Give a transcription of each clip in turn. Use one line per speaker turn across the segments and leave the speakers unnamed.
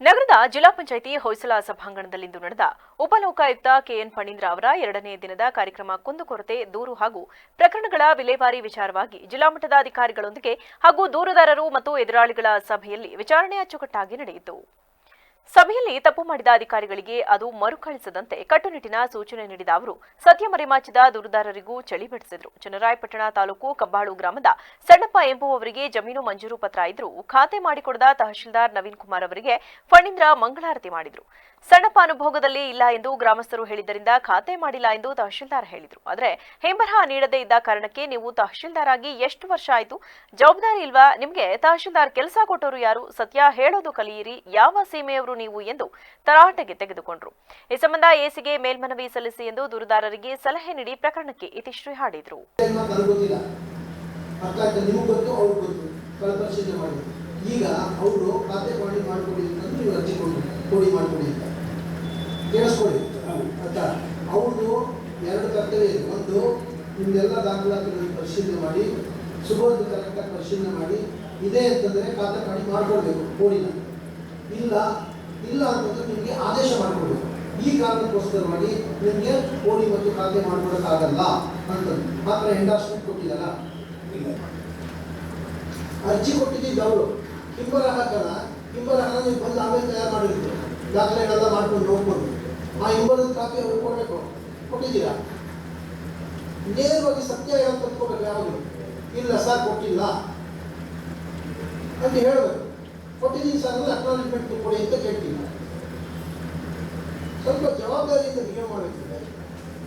ನಗರದ ಜಿಲ್ಲಾ ಪಂಚಾಯಿತಿ ಹೊಯ್ಸಳ ಸಭಾಂಗಣದಲ್ಲಿಂದು ನಡೆದ ಉಪಲೋಕಾಯುಕ್ತ ಕೆಎನ್ ಫಣೀಂದ್ರ ಅವರ ಎರಡನೇ ದಿನದ ಕಾರ್ಯಕ್ರಮ ಕುಂದುಕೊರತೆ, ದೂರು ಹಾಗೂ ಪ್ರಕರಣಗಳ ವಿಲೇವಾರಿ ವಿಚಾರವಾಗಿ ಜಿಲ್ಲಾ ಮಟ್ಟದ ಅಧಿಕಾರಿಗಳೊಂದಿಗೆ ಹಾಗೂ ದೂರುದಾರರು ಮತ್ತು ಎದುರಾಳಿಗಳ ಸಭೆಯಲ್ಲಿ ವಿಚಾರಣೆ ಅಚ್ಚುಕಟ್ಟಾಗಿ ನಡೆಯಿತು. ಸಭೆಯಲ್ಲಿ ತಪ್ಪು ಮಾಡಿದ ಅಧಿಕಾರಿಗಳಿಗೆ ಅದು ಮರುಕಳಿಸದಂತೆ ಕಟ್ಟುನಿಟ್ಟಿನ ಸೂಚನೆ ನೀಡಿದ ಅವರು ಸತ್ಯ ಮರೆಮಾಚಿದ ದೂರುದಾರರಿಗೂ ಚಳಿ ಬೆಳೆಸಿದರು ಚನ್ನರಾಯಪಟ್ಟಣ ತಾಲೂಕು ಕಬ್ಬಾಳು ಗ್ರಾಮದ ಸಣ್ಣಪ್ಪ ಎಂಬುವವರಿಗೆ ಜಮೀನು ಮಂಜೂರು ಪತ್ರ ಇದ್ರು ಖಾತೆ ಮಾಡಿಕೊಡದ ತಹಶೀಲ್ದಾರ್ ನವೀನ್ ಕುಮಾರ್ ಅವರಿಗೆ ಫಣೀಂದ್ರ ಮಂಗಳಾರತಿ ಮಾಡಿದರು. ಸಣ್ಣಪ್ಪ ಅನುಭೋಗದಲ್ಲಿ ಇಲ್ಲ ಎಂದು ಗ್ರಾಮಸ್ಥರು ಹೇಳಿದ್ದರಿಂದ ಖಾತೆ ಮಾಡಿಲ್ಲ ಎಂದು ತಹಶೀಲ್ದಾರ್ ಹೇಳಿದರು. ಆದರೆ ಹೆಂಬರಹ ನೀಡದೇ ಇದ್ದ ಕಾರಣಕ್ಕೆ ನೀವು ತಹಶೀಲ್ದಾರ್ ಆಗಿ ಎಷ್ಟು ವರ್ಷ ಆಯಿತು? ಜವಾಬ್ದಾರಿ ಇಲ್ವಾ? ನಿಮಗೆ ತಹಶೀಲ್ದಾರ್ ಕೆಲಸ ಕೊಟ್ಟವರು ಯಾರು? ಸತ್ಯ ಹೇಳೋದು ಕಲಿಯಿರಿ. ಯಾವ ಸೀಮೆಯವರು ನೀವು ಎಂದು ತರಾಟೆಗೆ ತೆಗೆದುಕೊಂಡ್ರು. ಈ ಸಂಬಂಧ ಎಸಿಗೆ ಮೇಲ್ಮನವಿ ಸಲ್ಲಿಸಿ ಎಂದು ದೂರುದಾರರಿಗೆ ಸಲಹೆ ನೀಡಿ ಪ್ರಕರಣಕ್ಕೆ ಇತಿಶ್ರೀ ಹಾಡಿದ್ರು.
ಈಗ ಅವರು ಖಾತೆ ಮಾಡಿ ಅಂತಂದು ನೀವು ಅರ್ಜಿ ಕೊಡಿ. ಕೊಡಿ ಅಂತ. ಕೇಳಿಸ್ಕೊಳ್ಳಿ. ಆಯ್ತಾ? ಅವ್ರದ್ದು ಎರಡು ಕರ್ತವ್ಯ ಇದೆ. ಒಂದು, ನಿಮ್ದೆಲ್ಲ ದಾಖಲಾತಿಗಳನ್ನು ಪರಿಶೀಲನೆ ಮಾಡಿ, ಸುಬೋಧ ಕರೆಕ್ಟಾಗಿ ಪರಿಶೀಲನೆ ಮಾಡಿ, ಇದೆ ಅಂತಂದರೆ ಖಾತೆ ಮಾಡಿ ಮಾಡಿಕೊಡ್ಬೇಕು. ಕೋಡಿನ ಇಲ್ಲ ಇಲ್ಲ ಅಂತಂದ್ರೆ ನಿಮಗೆ ಆದೇಶ ಮಾಡಿಕೊಡ್ಬೇಕು. ಈ ಕಾರಣಕ್ಕೋಸ್ಕರ ಮಾಡಿ ನಿಮಗೆ ಕೋಳಿ ಮತ್ತು ಖಾತೆ ಮಾಡಿಕೊಡೋಕ್ಕಾಗಲ್ಲ ಅಂತಂದು. ಮಾತ್ರ ಎಂಡಾಸ್ಮೆಂಟ್ ಕೊಟ್ಟಿದ್ದಲ್ಲ ಇಲ್ಲ. ಅರ್ಜಿ ಕೊಟ್ಟಿದ್ದೀವಿ ಅವರು. ಹಿಂಬರಹಕನ ಹಿಂಬರಹನ ನೀವು ಬಂದು ಆಮೇಲೆ ತಯಾರು ಮಾಡಿದ್ರು ದಾಖಲೆಗಳೆಲ್ಲ ಮಾಡ್ಕೊಂಡು ನೋಡ್ಕೊಂಡು. ಆ ಹಿಂಬರದ ಕಾಪಿ ಅವ್ರಿಗೆ ಕೊಡಬೇಕು. ಕೊಟ್ಟಿದ್ದೀರಾ? ನೇರವಾಗಿ ಸತ್ಯ ಹೇಳೋದು ತಂದ್ಕೊಡ್ಬೇಕು ಯಾವಾಗಲೂ ಇಲ್ಲ, ಸರ್, ಕೊಟ್ಟಿಲ್ಲ. ಅಂತ ಹೇಳಬೇಕು. ಕೊಟ್ಟಿದ್ದೀನಿ ಸರ್ ಅಂದ್ರೆ ಅಕ್ನಾಲೆಜ್ಮೆಂಟ್ ಕೊಡಿ ಅಂತ ಕೇಳ್ತೀನಿ ಸ್ವಲ್ಪ ಜವಾಬ್ದಾರಿಯಿಂದ ಬಿಹೇವ್ ಮಾಡಬೇಕು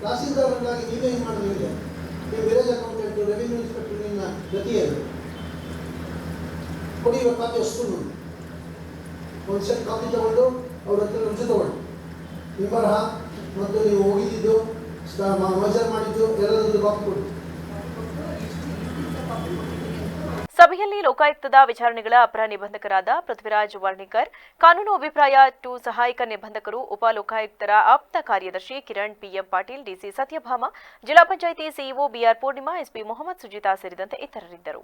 ತಹಸೀಲ್ದಾರ್ಗಳಾಗಿ ನೀವೇ ಏನು ಮಾಡಿದ್ರೆ ನೀವು ವಿಲೇಜ್ ಅಕೌಂಟೆಂಟ್ ರೆವಿನ್ಯೂ ಇನ್ಸ್ಪೆಕ್ಟರ್ ನಿಮ್ಮ ಗತಿಯಲ್ಲಿ ಕೊಡಿ ಇವಾಗ ಕಾಪಿ ಅಷ್ಟು ಒಂದು ಸೆಟ್ ಕಾಪಿ ತಗೊಂಡು ಅವ್ರ ಹತ್ರ ರುಚಿ ತಗೊಂಡು. ಬರಹ ಮತ್ತು ನೀವು ಹೋಗಿದ್ದು ಮೋಜರ್ ಮಾಡಿದ್ದು ಎಲ್ಲದೊಂದು ಕಾಪಿ ಕೊಡಿ
ಸಭೆಯಲ್ಲಿ ಲೋಕಾಯುಕ್ತದ ವಿಚಾರಣೆಗಳ ಅಪರ ನಿಬಂಧಕರಾದ ಪೃಥ್ವಿರಾಜ್ ವರ್ಣಿಕರ್, ಕಾನೂನು ಅಭಿಪ್ರಾಯ ಟು ಸಹಾಯಕ ನಿಬಂಧಕರು ಉಪ ಲೋಕಾಯುಕ್ತರ ಆಪ್ತ ಕಾರ್ಯದರ್ಶಿ Kiran P M Patil, DC Satyabhama, ಜಿಲ್ಲಾ panchayat CEO B R Purnima, SP Mohammed Sujitha ಸೇರಿದಂತೆ ಇತರರಿದ್ದರು.